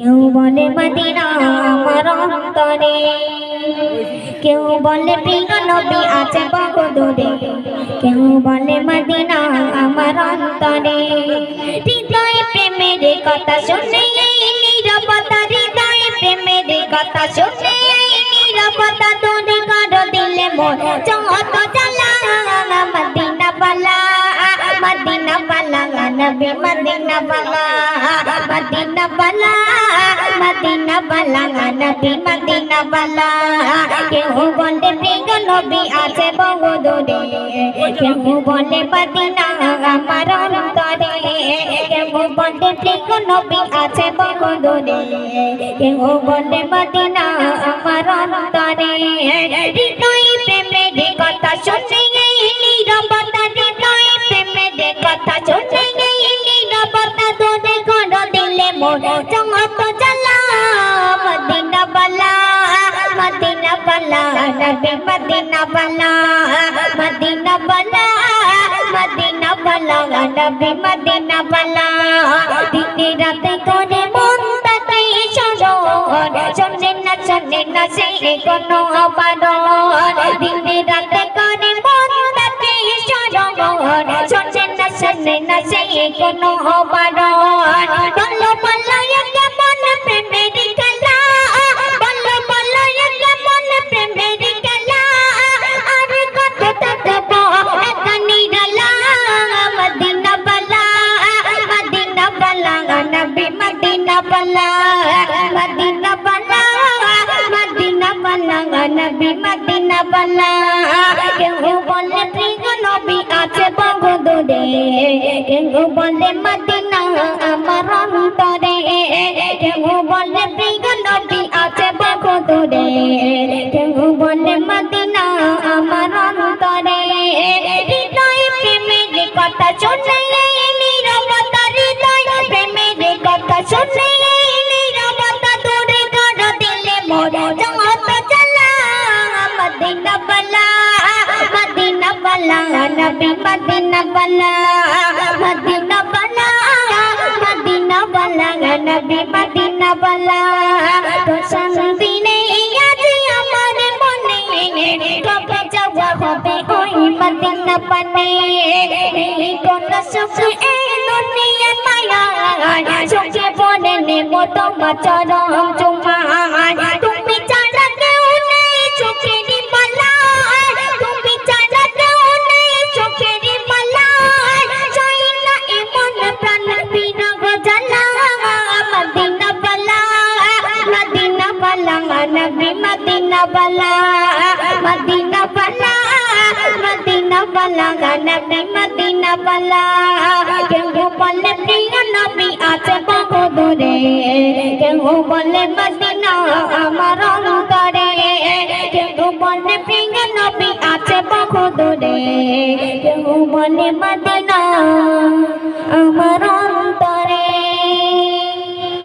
কেউ বলে, মদিনা আমার অন্তরে। কেউ বলে, প্রিয় নবী আছে বহু দূরে কেউ বলে, মদিনা আমার অন্তরে। হৃদয় প্রেমের কথা শুনে এই নীরবতা, হৃদয় প্রেমের কথা শুনে এই নীরবতা, দূরে কর দিলে মোর বালা নবী মদিনা বালা মদিনা বালা মদিনা বালা নবী মদিনা বালা কেউ বলে প্রিয় নবী আছে বহু দূরে কেউ বলে মদিনা আমার অন্তরে কেউ বলে প্রিয় নবী আছে বহু দূরে কেউ বলে মদিনা আমার অন্তরে হৃদয় প্রেমের কথা শুনে মোর চমত জ্বালা মদিনা বালা মদিনা বালা নবী মদিনা বালা মদিনা বালা মদিনা বালা নবী মদিনা বালা দিনে রাতে করে মন তাতে সরণ শোনে না শোনে না সে কোনো অবারণ দিনে রাতে করে মন তাতে সরণ না শোনে না সে কোনো অবারণ বলো বলো কেমন প্রেমের খেলা? বলো বলো কেমন প্রেমের খেলা? আর কত থাকব একা নিরালা? মদিনা বালা মদিনা বালা, নবী মদিনা বালা মদিনা বালা মদিনা বালা, নবী মদিনা বলে। কেউ বলে মদিনা, আমার অন্তরে। কেউ বলে প্রিয় নবী আছে বহু দূরে কেউ বলে মদিনা, আমার অন্তরে। হৃদয় প্রেমের কথা শুনে নীরবতা, হৃদয় প্রেমের কথা শুনে নীরবতা দূরে কর দিলে মোর যত জ্বালা, মদিনা বালা। বালা নবী মদিনা বালা মদিনা বালা মদিনা বালা নবী মদিনা বালা তো সন্দিনে আজি আমার মনে কবে যাওয়া হবে ওই মদিনা পানে এই কোন সুখ এই দুনিয়া মায়া সুখে পড়ে নেব তোমার বালা মদিনা বালা মদিনা বালা নবী মদিনা বালা কেউ বলে প্রিয় নবী আছে বহু দূরে কেউ বলে মদিনা আমার অন্তরে কেউ বলে প্রিয় নবী আছে বহু দূরে কেউ বলে মদিনা